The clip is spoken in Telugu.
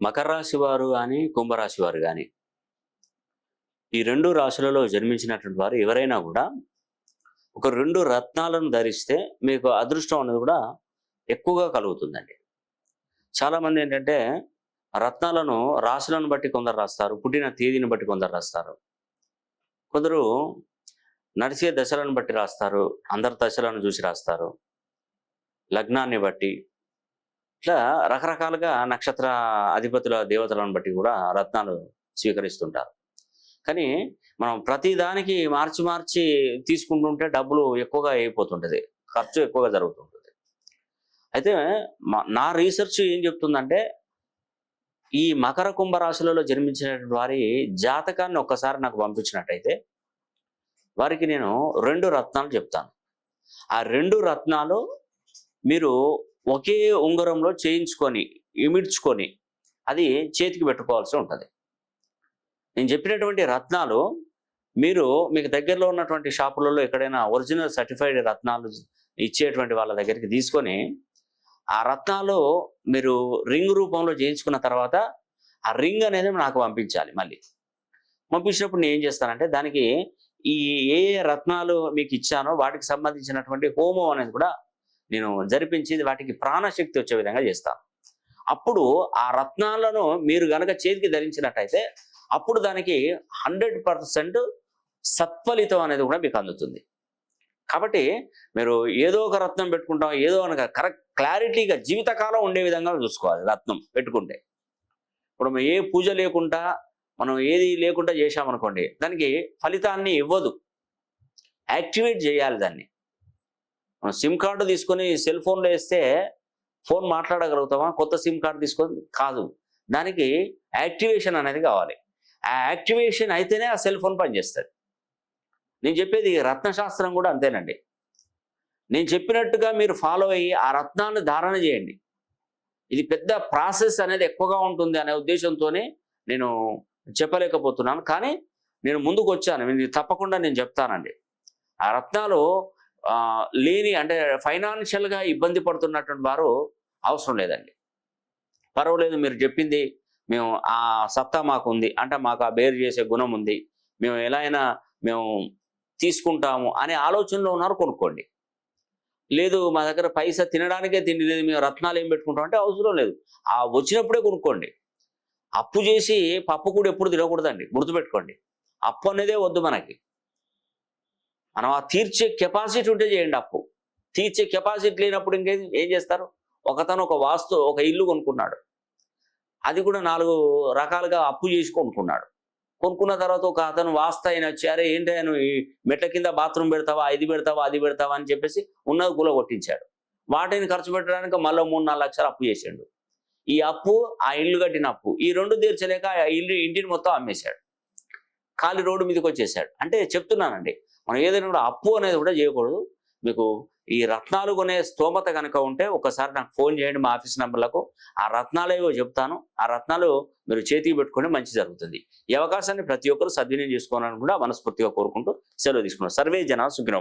మకర రాశి వారు కానీ కుంభరాశి వారు కానీ ఈ రెండు రాశులలో జన్మించినటువంటి వారు ఎవరైనా కూడా ఒక రెండు రత్నాలను ధరిస్తే మీకు అదృష్టం అనేది కూడా ఎక్కువగా కలుగుతుందండి. చాలామంది ఏంటంటే రత్నాలను రాశులను బట్టి కొందరు రాస్తారు పుట్టిన తేదీని బట్టి కొందరు రాస్తారు. కొందరు నడిచే దశలను బట్టి రాస్తారు అందరి దశలను చూసి రాస్తారు. లగ్నాన్ని బట్టి ఇట్లా రకరకాలుగా నక్షత్ర అధిపతుల దేవతలను బట్టి కూడా రత్నాలు స్వీకరిస్తుంటారు. కానీ మనం ప్రతిదానికి మార్చి మార్చి తీసుకుంటుంటే డబ్బులు ఎక్కువగా అయిపోతుంటుంది. ఖర్చు ఎక్కువగా జరుగుతుంటుంది. అయితే మా- నా రీసెర్చ్ ఏం చెప్తుందంటే ఈ మకర కుంభ రాశులలో జన్మించినటువంటి వారి జాతకాన్ని ఒక్కసారి నాకు పంపించినట్టయితే వారికి నేను రెండు రత్నాలు చెప్తాను. ఆ రెండు రత్నాలు మీరు ఒకే ఉంగరంలో చేయించుకొని ఇమిడ్చుకొని అది చేతికి పెట్టుకోవాల్సి ఉంటుంది. నేను చెప్పినటువంటి రత్నాలు మీరు మీకు దగ్గరలో ఉన్నటువంటి షాపులలో ఎక్కడైనా ఒరిజినల్ సర్టిఫైడ్ రత్నాలు ఇచ్చేటువంటి వాళ్ళ దగ్గరికి తీసుకొని ఆ రత్నాలు మీరు రింగ్ రూపంలో చేయించుకున్న తర్వాత ఆ రింగ్ అనేది నాకు పంపించాలి మళ్ళీ. పంపించినప్పుడు నేను ఏం చేస్తానంటే దానికి ఈ ఏ రత్నాలు మీకు ఇచ్చానో వాటికి సంబంధించినటువంటి హోమం అనేది కూడా నేను జరిపించి వాటికి ప్రాణశక్తి వచ్చే విధంగా చేస్తాను అప్పుడు ఆ రత్నాలను మీరు గనక చేతికి ధరించినట్టయితే అప్పుడు దానికి హండ్రెడ్ పర్సెంట్ సత్ఫలితం అనేది కూడా మీకు అందుతుంది. కాబట్టి మీరు ఏదో ఒక రత్నం పెట్టుకుంటాం ఏదో అనగా కరెక్ట్ క్లారిటీగా జీవితకాలం ఉండే విధంగా చూసుకోవాలి రత్నం పెట్టుకుంటే. ఇప్పుడు మనం ఏ పూజ లేకుండా మనం ఏది లేకుండా చేశామనుకోండి దానికి ఫలితాన్ని ఇవ్వదు. యాక్టివేట్ చేయాలి దాన్ని. మనం సిమ్ కార్డు తీసుకొని సెల్ ఫోన్లో వేస్తే ఫోన్ మాట్లాడగలుగుతామా? కొత్త సిమ్ కార్డు తీసుకొని కాదు. దానికి యాక్టివేషన్ అనేది కావాలి. ఆ యాక్టివేషన్ అయితేనే ఆ సెల్ ఫోన్ పనిచేస్తుంది. నేను చెప్పేది రత్నశాస్త్రం కూడా అంతేనండి. నేను చెప్పినట్టుగా మీరు ఫాలో అయ్యి ఆ రత్నాన్ని ధారణ చేయండి. ఇది పెద్ద ప్రాసెస్ అనేది ఎక్కువగా ఉంటుంది అనే ఉద్దేశంతోనే నేను చెప్పలేకపోతున్నాను. కానీ నేను ముందుకు వచ్చాను. తప్పకుండా నేను చెప్తానండి. ఆ రత్నాలు లేని అంటే ఫైనాన్షియల్గా ఇబ్బంది పడుతున్నటువంటి వారు అవసరం లేదండి. పర్వాలేదు మీరు చెప్పింది మేము ఆ సత్తా మాకు ఉంది అంటే మాకు ఆ బేరు చేసే గుణం ఉంది మేము ఎలా అయినా మేము తీసుకుంటాము అనే ఆలోచనలో ఉన్నారు కొనుక్కోండి. లేదు మా దగ్గర పైసా తినడానికే తిండి లేదు మేము రత్నాలు ఏం పెట్టుకుంటాం అంటే అవసరం లేదు. ఆ వచ్చినప్పుడే కొనుక్కోండి. అప్పు చేసి పప్పు కూడా ఎప్పుడు తినకూడదండి గుర్తుపెట్టుకోండి. అప్పు అనేదే వద్దు మనకి. మనం ఆ తీర్చే కెపాసిటీ ఉంటే చేయండి అప్పు. తీర్చే కెపాసిటీ లేనప్పుడు ఇంకేం ఏం చేస్తారు? ఒకతను ఒక వాస్తు ఒక ఇల్లు కొనుక్కున్నాడు. అది కూడా నాలుగు రకాలుగా అప్పు చేసి కొనుక్కున్నాడు. కొనుక్కున్న తర్వాత ఒక అతను వాస్త అయిన వచ్చి అరే ఏంటి నువ్వు ఈ మెట్ల కింద బాత్రూమ్ పెడతావా? ఇది పెడతావా? అది పెడతావా? అని చెప్పేసి ఉన్నది కూల కొట్టించాడు వాటిని ఖర్చు పెట్టడానికి మళ్ళీ మూడు నాలుగు లక్షలు అప్పు చేసాడు. ఈ అప్పు ఆ ఇల్లు కట్టిన అప్పు ఈ రెండు తీర్చలేక ఆ ఇల్లు ఇంటిని మొత్తం అమ్మేశాడు. ఖాళీ రోడ్డు మీదకి వచ్చేసాడు అంటే చెప్తున్నానండి మనం ఏదైనా కూడా అప్పు అనేది కూడా చేయకూడదు. మీకు ఈ రత్నాలు కొనే స్తోమత కనుక ఉంటే ఒకసారి నాకు ఫోన్ చేయండి మా ఆఫీస్ నెంబర్లకు. ఆ రత్నాలేవో చెప్తాను. ఆ రత్నాలు మీరు చేతికి పెట్టుకుంటే మంచి జరుగుతుంది. ఈ అవకాశాన్ని ప్రతి ఒక్కరు సద్వినియోగం చేసుకోవాలని కూడా మనస్ఫూర్తిగా కోరుకుంటూ సెలవు తీసుకున్నాం సర్వే జన సుఖినో